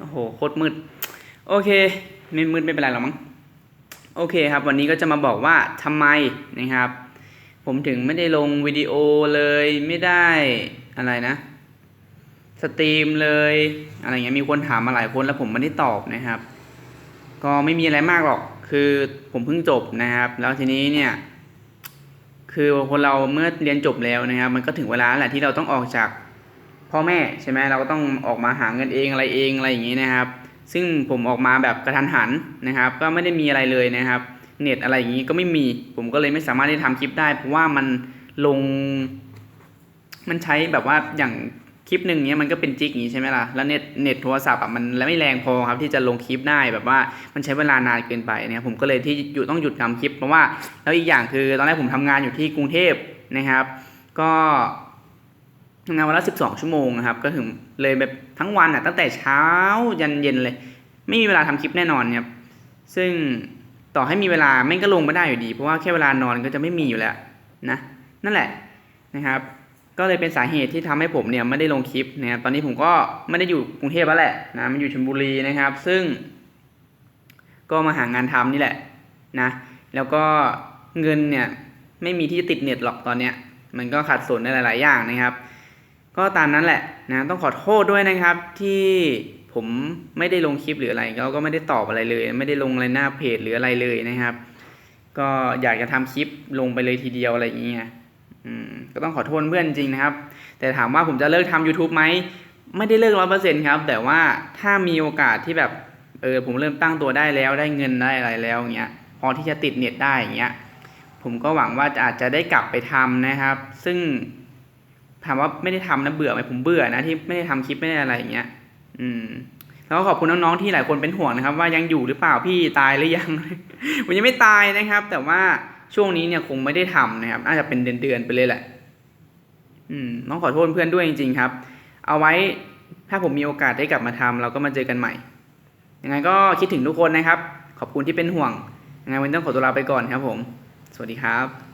โอ้โหโคตรมืด โอเคไม่มืดไม่เป็นไรหรอกมั้ง โอเคครับ วันนี้ก็จะมาบอกว่าทำไมนะครับ ผมถึงไม่ได้ลงวิดีโอเลยไม่ได้อะไรนะสตรีมเลยอะไรเงี้ยมีคนถามมาหลายคนแล้วผมไม่ได้ตอบนะครับ ก็ไม่มีอะไรมากหรอกคือผมเพิ่งจบนะครับ แล้วทีนี้เนี่ยคือคนเราเมื่อเรียนจบแล้วนะครับ มันก็ถึงเวลาแหละที่เราต้องออกจาก พ่อแม่ใช่ไหมเราก็ต้องออกมาหาเงินเองอะไรเองอะไรอย่างนี้นะครับ ซึ่งผมออกมาแบบกระทันหันนะครับ ก็ไม่ได้มีอะไรเลยนะครับ เน็ตอะไรอย่างนี้ก็ไม่มี ผมก็เลยไม่สามารถที่จะทำคลิปได้ เพราะว่ามันลง มันใช้แบบว่าอย่างคลิปหนึ่งเนี้ยมันก็เป็นจิกอย่างนี้ใช่ไหมล่ะ แล้วเน็ตเน็ตโทรศัพท์อะมันไม่แรงพอครับที่จะลงคลิปได้แบบว่ามันใช้เวลานานเกินไปเนะครับผมก็เลยที่อยู่ต้องหยุดทำคลิปเพราะว่าแล้วอีกอย่างคือตอนแรกผมทำงานอยู่ที่กรุงเทพนะครับ ก็ ทำงานวันละสิบสองชั่วโมงนะครับ ก็ถึงเลยแบบทั้งวันอะตั้งแต่เช้ายันเย็นเลย ไม่มีเวลาทำคลิปแน่นอนครับ ซึ่งต่อให้มีเวลาไม่งก็ลงไม่ได้อยู่ดี เพราะว่าแค่เวลานอนก็จะไม่มีอยู่แล้วนะ นั่นแหละนะครับ ก็เลยเป็นสาเหตุที่ทำให้ผมเนี่ยไม่ได้ลงคลิปนะครับตอนนี้ผมก็ไม่ได้อยู่กรุงเทพแล้วแหละนะมันอยู่ชลบุรีนะครับ ซึ่ง ก็มาหางานทำนี่แหละนะ แล้วก็เงินเนี่ยไม่มีที่จะติดเน็ตหรอกตอนเนี้ย มันก็ขาดส่วนในหลาย ๆ อย่างนะครับ ก็ตามนั้นแหละนะต้องขอโทษด้วยนะครับที่ผมไม่ได้ลงคลิปหรืออะไรแล้วก็ไม่ได้ตอบอะไรเลย ไม่ได้ลงอะไรหน้าเพจหรืออะไรเลยนะครับ ก็อยากจะทำคลิปลงไปเลยทีเดียวอะไรอย่างเงี้ยอืมก็ต้องขอโทษเพื่อนจริงนะครับ แต่ถามว่าผมจะเลิกทำ YouTube ไหมไม่ได้เลิกร้อยเปอร์เซ็นครับ แต่ว่าถ้ามีโอกาสที่แบบเออผมเริ่มตั้งตัวได้แล้วได้เงินได้อะไรแล้วอย่างเงี้ยพอที่จะติดเน็ตได้อย่างเงี้ยผมก็หวังว่าจะอาจจะได้กลับไปทำนะครับ ซึ่ง ถามว่าไม่ได้ทำนะเบื่อไหมผมเบื่อนะที่ไม่ได้ทำคลิปไม่ได้อะไรอย่างเงี้ย อืม แล้วก็ขอบคุณน้องๆที่หลายคนเป็นห่วงนะครับ ว่ายังอยู่หรือเปล่าพี่ตายหรือยังผมยังไม่ตายนะครับ แต่ว่าช่วงนี้เนี่ยคงไม่ได้ทำนะครับน่าจะเป็นเดือนๆไปเลยแหละ อืมต้องขอโทษเพื่อนด้วยจริง ๆ ครับ เอาไว้ถ้าผมมีโอกาสได้กลับมาทำเราก็มาเจอกันใหม่ยังไงก็คิดถึงทุกคนนะครับ ขอบคุณที่เป็นห่วงยังไงวันนี้ต้องขอตัวลาไปก่อนครับ ผม สวัสดีครับ